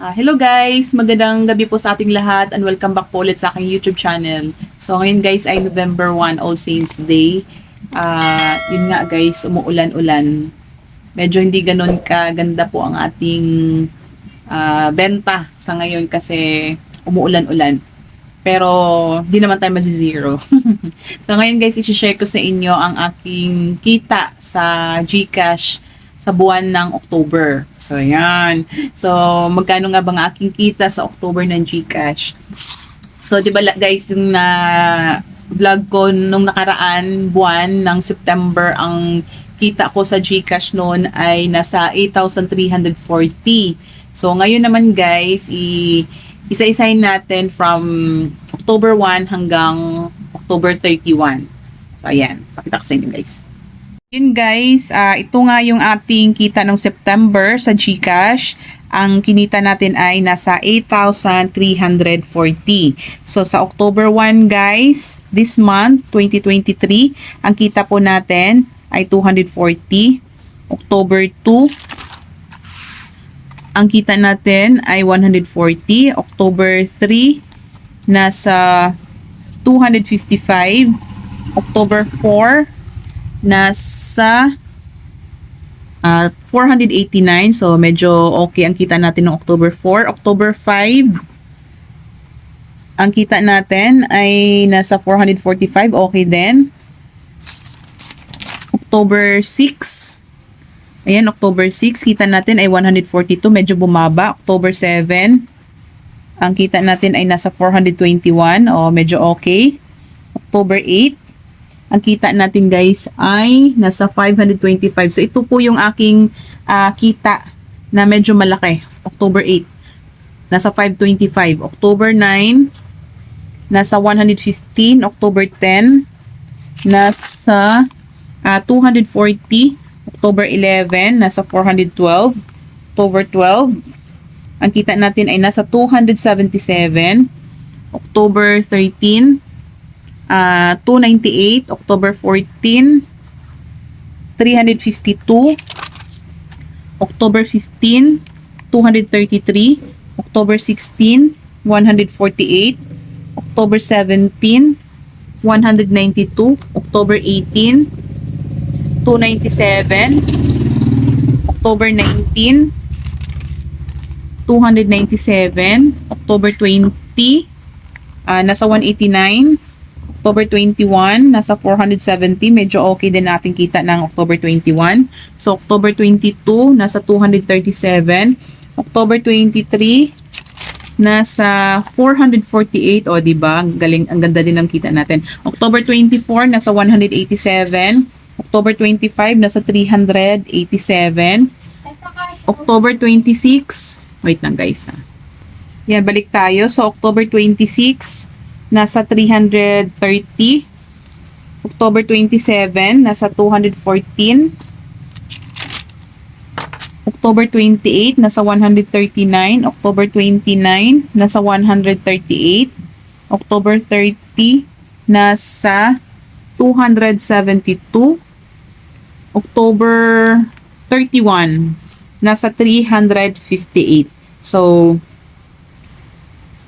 Ah, hello guys! Magandang gabi po sa ating lahat and welcome back po ulit sa aking YouTube channel. So ngayon guys ay November 1, All Saints Day. Ah, yun nga guys, umuulan-ulan. Medyo hindi ganun kaganda po ang ating ah, benta sa ngayon kasi umuulan-ulan. Pero di naman tayo mazi-zero. so ngayon guys, i-share ko sa inyo ang aking kita sa GCash sa buwan ng October. So, yan. So, magkano nga ba ang aking kita sa October ng GCash? So, di ba guys, yung na vlog ko nung nakaraan buwan ng September, ang kita ko sa GCash noon ay nasa 8,340. So, ngayon naman guys, i isa-isahin natin from October 1 hanggang October 31. So, ayan. Pakita ko sa inyo guys. Yun guys, ah, ito nga yung ating kita ng September sa GCash. Ang kinita natin ay nasa 8,340. So sa October 1 guys, this month, 2023, ang kita po natin ay 240. October 2, ang kita natin ay 140. October 3, nasa 255. October 4, nasa ah, 489. So, medyo okay ang kita natin ng October 4. October 5, ang kita natin ay nasa 445. Okay din. October 6, ayan, October 6, kita natin ay 142. Medyo bumaba. October 7, ang kita natin ay nasa 421. O, medyo okay. October 8, ang kita natin guys ay nasa 525. So ito po yung aking ah, kita na medyo malaki. October 8, nasa 525. October 9, nasa 115. October 10, nasa ah, 240. October 11, nasa 412. October 12, ang kita natin ay nasa 277. October 13, ah 298, October 14, 352, October 15, 233, October 16, 148, October 17, 192, October 18, 297, October 19, 297, October 20, ah, nasa 189, October 21, nasa 470. Medyo okay din natin kita ng October 21. So, October 22, nasa 237. October 23, nasa 448. O, di ba? Ang Galing, ang ganda din ng kita natin. October 24, nasa 187. October 25, nasa 387. October 26, wait lang guys ha. Yan, balik tayo. So, October 26, nasa 330. October 27, nasa 214. October 28, nasa 139. October 29, nasa 138. October 30, nasa 272. October 31, nasa 358. So,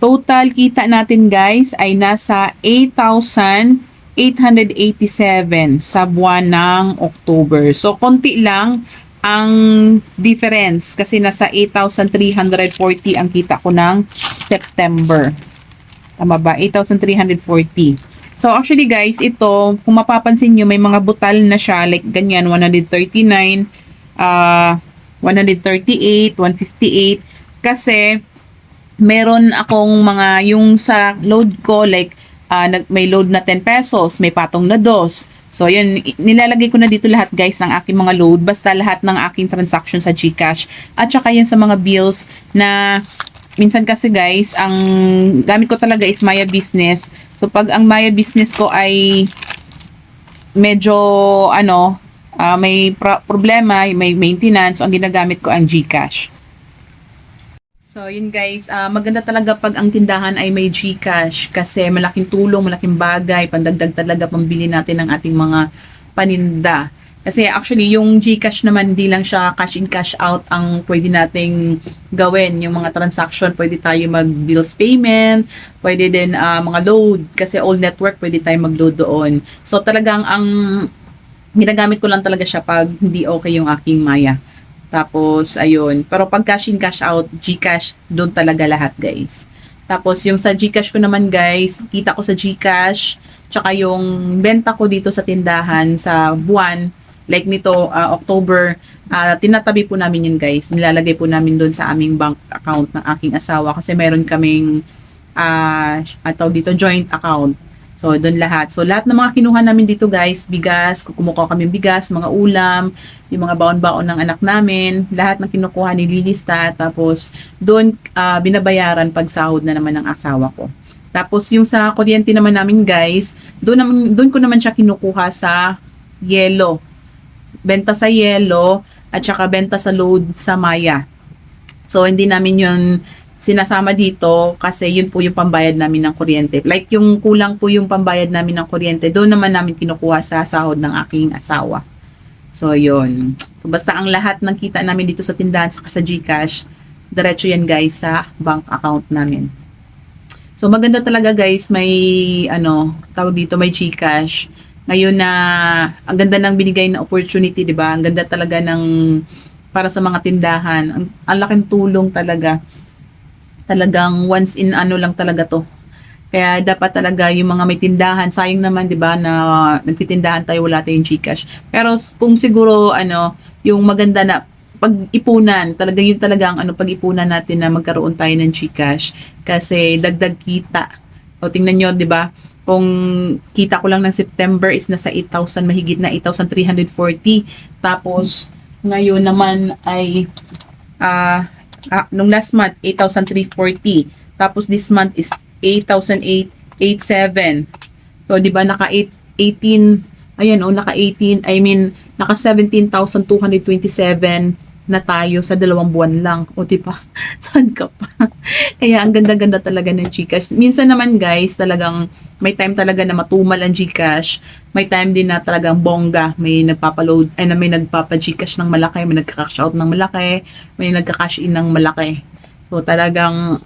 total kita natin guys ay nasa 8,887 sa buwan ng October. So, konti lang ang difference kasi nasa 8,340 ang kita ko ng September. Tama ba? 8,340. So, actually guys, ito, kung mapapansin nyo, may mga butal na siya, like ganyan, 139, ah 138, 158, kasi meron akong mga, yung sa load ko, like, ah, nag, may load na 10 pesos, may patong na dos. So, yun, nilalagay ko na dito lahat guys ng aking mga load, basta lahat ng aking transaction sa GCash. At saka yun sa mga bills na minsan kasi guys, ang gamit ko talaga is Maya Business. So, pag ang Maya Business ko ay medyo, ano, ah, may pro- problema, may maintenance, ang ginagamit ko ang GCash. So, yun guys, ah, maganda talaga pag ang tindahan ay may GCash kasi malaking tulong, malaking bagay, pandagdag talaga pambili natin ng ating mga paninda. Kasi actually, yung GCash naman, hindi lang siya cash in, cash out ang pwede nating gawin. Yung mga transaction, pwede tayo mag-bills payment, pwede din ah, mga load. Kasi all network, pwede tayo mag-load doon. So talagang ang ginagamit ko lang talaga siya pag hindi okay yung aking Maya. Tapos, ayun. Pero pag cash in, cash out, GCash, doon talaga lahat, guys. Tapos, yung sa GCash ko naman, guys, kita ko sa GCash, tsaka yung benta ko dito sa tindahan sa buwan, like nito, ah, October, ah, tinatabi po namin yun, guys. Nilalagay po namin doon sa aming bank account ng aking asawa kasi meron kaming, ah, ataw dito, joint account. So, doon lahat. So, lahat ng mga kinuha namin dito, guys, bigas, kumukuha kami bigas, mga ulam, yung mga baon-baon ng anak namin, lahat ng kinukuha nililista, tapos doon ah, binabayaran pag sahod na naman ng asawa ko. Tapos yung sa kuryente naman namin guys, doon naman doon ko naman siya kinukuha sa yellow. Benta sa yellow at saka benta sa load sa Maya. So hindi namin yun sinasama dito kasi yun po yung pambayad namin ng kuryente. Like yung kulang po yung pambayad namin ng kuryente, doon naman namin kinukuha sa sahod ng aking asawa. So, yun. So, basta ang lahat ng kita namin dito sa tindahan saka sa GCash, diretso yan guys sa bank account namin. So, maganda talaga guys, may, ano, tawag dito, may GCash. Ngayon na, ang ganda ng binigay na opportunity, di ba? Ang ganda talaga ng, para sa mga tindahan. Ang, ang laking tulong talaga. Talagang once in ano lang talaga to. Kaya dapat talaga yung mga may tindahan, sayang naman 'di ba na nagtitindahan tayo wala tayong GCash. Pero kung siguro ano, yung maganda na pag-ipunan, talaga yun talaga ang ano pag-ipunan natin na magkaroon tayo ng GCash kasi dagdag kita. O tingnan nyo, 'di ba? Kung kita ko lang ng September is nasa 8,000 mahigit na 8,340. Tapos ngayon naman ay ah ah, nung last month 8,340. Tapos this month is 8,887. So, di ba, naka 8, 18, ayan, oh, naka 18, I mean, naka 17,227 na tayo sa dalawang buwan lang. O, di ba? Saan ka pa? Kaya, ang ganda-ganda talaga ng Gcash. Minsan naman, guys, talagang may time talaga na matumal ang Gcash. May time din na talagang bongga. May nagpapaload, ay na may nagpapa-Gcash ng malaki, may nagka-cash out ng malaki, may nagka-cash in ng malaki. So, talagang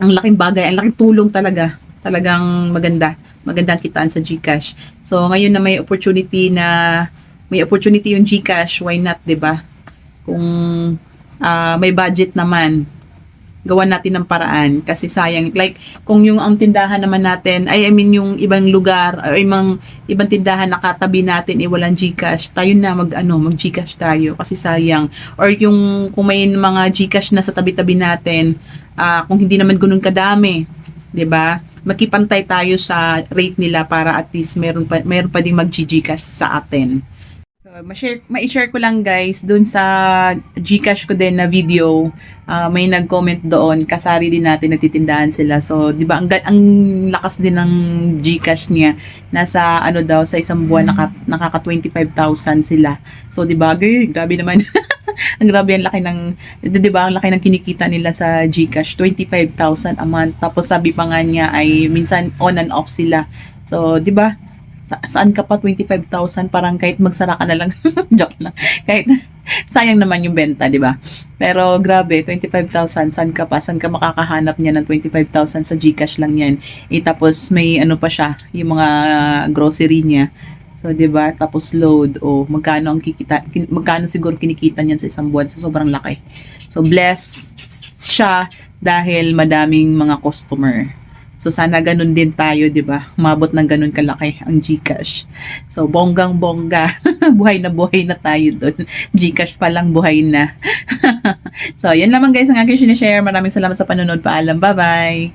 ang laking bagay, ang laking tulong talaga. Talagang maganda. Magandang kitaan sa GCash. So, ngayon na may opportunity na may opportunity yung GCash, why not, 'di ba? Kung ah, may budget naman, gawan natin ng paraan. Kasi sayang like kung yung ang tindahan naman natin ay I mean yung ibang lugar or ibang ibang tindahan nakatabi natin eh walang GCash tayo na mag ano mag GCash tayo. Kasi sayang. Or yung kung may mga GCash na sa tabi-tabi natin ah, kung hindi naman ganun kadami 'di ba? Makipantay tayo sa rate nila para at least meron pa meron pa ding mag-GCash sa atin So, ma-share, ma-share ko lang guys, dun sa Gcash ko din na video, ah, may nag-comment doon, kasari din natin, nagtitindahan sila. So, di ba, ang, ang lakas din ng Gcash niya. Nasa, ano daw, sa isang buwan, naka, nakaka 25,000 sila. So, di ba, grabe naman. ang grabe ang laki ng, di ba, ang laki ng kinikita nila sa Gcash, 25,000 a month. Tapos sabi pa nga niya ay minsan on and off sila. So, di ba, sa, saan ka pa? 25,000 parang kahit magsara ka na lang. Joke lang. Kahit sayang naman yung benta di ba? Pero grabe 25,000 saan ka pa? Saan ka makakahanap niya ng 25,000 sa GCash lang yan. Eh, tapos may ano pa siya yung mga grocery niya. So di ba? Tapos load. O magkano ang kikita kin- magkano siguro kinikita niyan sa isang buwan? So sobrang laki. So blessed siya dahil madaming mga customer So sana ganun din tayo, 'di ba? Umabot ng ganun kalaki ang GCash. So bonggang bongga, buhay na buhay na tayo doon. GCash pa lang buhay na. so yan lamang guys ang aking sinishare. Maraming salamat sa panonood. Paalam. Bye-bye.